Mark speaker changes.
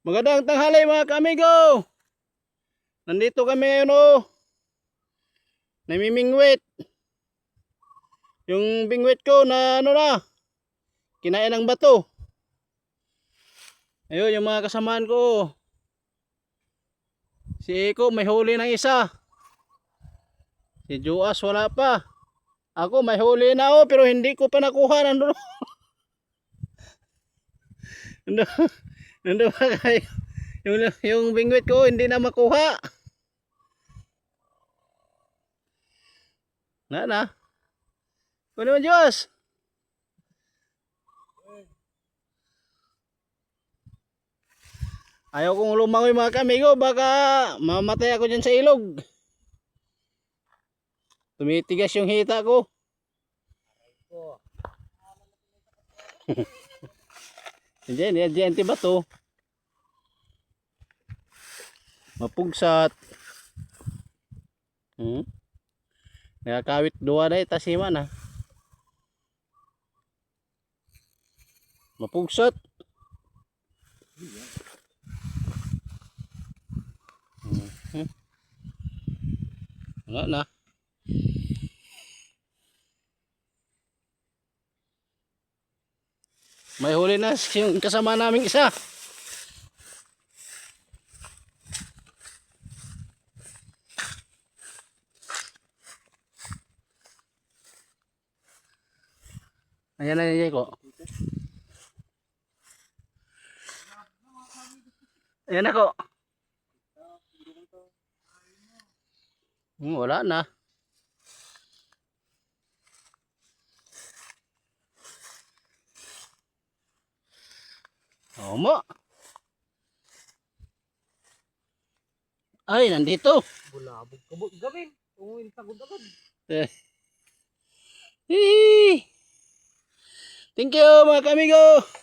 Speaker 1: Magandang tanghali mga kamigo. Nandito kami ngayon oh. Namimingwit. Yung bingwit ko na ano na. Kinain ng bato. Ayun yung mga kasamaan ko. oh. Si Eko may huli ng isa. Si Juas wala pa. Ako may huli na oh pero hindi ko pa nakuha nandun. nandun, nandun pa kayo. Yung, yung bingwit ko hindi na makuha. Na na. Ano naman Diyos? Ayaw kong lumangoy mga kamigo, baka mamatay ako dyan sa ilog. Tumitigas yung hita ko. Diyan, diyan, diyan, tiba to. Mapugsat. Hmm? Nakakawit duwa na itasiman ha. Mapugsat. Mhm. Wala na. May huli na yung kasama naming isa. Ayan na yung ko. Ayan ako. Hmm, wala na. Omo. Ay, nandito.
Speaker 2: Bulabog ka gawin. Tungwin sa agad.
Speaker 1: Eh. Hihi. Thank you mga kamigo.